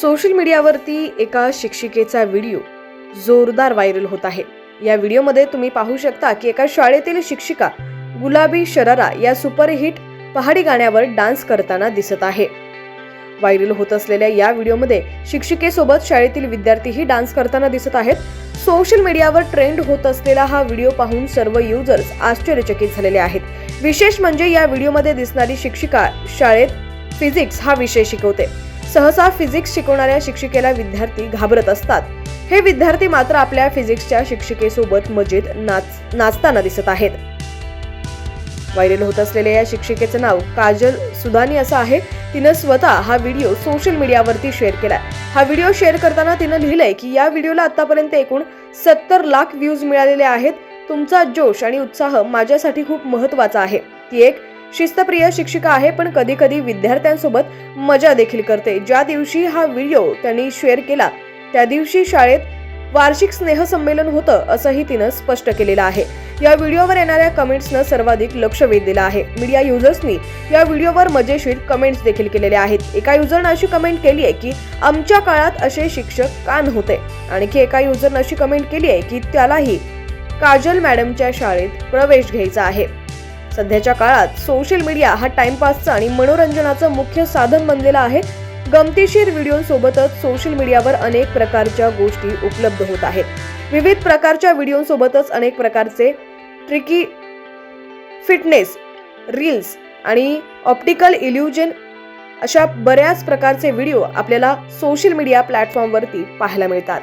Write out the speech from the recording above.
Social मीडियावरती एका शिक्षिकेचा video जोरदार व्हायरल होत आहे. या व्हिडिओमध्ये तुम्ही पाहू शकता की एका शाळेतील शिक्षिका गुलाबी शरारा या सुपरहिट पहाडी गाण्यावर डान्स करताना दिसत आहे. व्हायरल होत असलेल्या या व्हिडिओमध्ये शिक्षिकेसोबत शाळेतील विद्यार्थीही डान्स करताना दिसत आहेत. सोशल मीडियावर ट्रेंड होत असलेला हा व्हिडिओ पाहून सर्व युजर्स आश्चर्यचकित झालेले आहेत. विशेष म्हणजे या व्हिडिओमध्ये दिसणारी शिक्षिका शाळेत फिजिक्स हा विषय शिकवते. सहसा फिजिक्स शिकवणाऱ्या शिक्षिकेला विद्यार्थी घाबरत असतात. हे विद्यार्थी मात्र आपल्या फिजिक्सच्या शिक्षिकेसोबत मजेत नाच नाचताना दिसत आहेत. व्हायरल होत असलेल्या या शिक्षिकेचं नाव काजल सुदानी असं आहे. तिनं स्वतः हा व्हिडिओ सोशल मीडियावरती शेअर केलाय. हा व्हिडिओ शेअर करताना तिनं लिहिलंय की या व्हिडिओला आतापर्यंत एकूण सत्तर लाख व्ह्यूज मिळालेले आहेत. तुमचा जोश आणि उत्साह माझ्यासाठी खूप महत्त्वाचा आहे. ती एक शिस्तप्रिय शिक्षिका आहे पण कधी कधी विद्यार्थ्यांसोबत मजा देखील करते. ज्या दिवशी हा व्हिडिओ त्यांनी शेअर केला त्या दिवशी शाळेत वार्षिक स्नेहसंमेलन होतं असंही तिनं स्पष्ट केलेलं आहे. या व्हिडिओवर येणाऱ्या कमेंट्सनं सर्वाधिक लक्ष वेधलेलं आहे. मीडिया युजर्सनी या व्हिडिओवर मजेशीर कमेंट्स देखील केलेले आहेत. एका युजरनं अशी कमेंट केली आहे की आमच्या काळात असे शिक्षक का नव्हते आणखी एका युजरनं अशी कमेंट केली आहे की त्यालाही काजल मॅडमच्या शाळेत प्रवेश घ्यायचा आहे. सध्याच्या काळात सोशल मीडिया हा टाइमपासचं आणि मनोरंजनाचं मुख्य साधन बनलेलं आहे. गमतीशीर व्हिडिओसोबतच सोशल मीडियावर अनेक प्रकारच्या गोष्टी उपलब्ध होत आहेत. विविध प्रकारच्या व्हिडिओसोबतच अनेक प्रकारचे ट्रिकी फिटनेस रील्स आणि ऑप्टिकल इल्युजन अशा बऱ्याच प्रकारचे व्हिडिओ आपल्याला सोशल मीडिया प्लॅटफॉर्मवरती पाहायला मिळतात.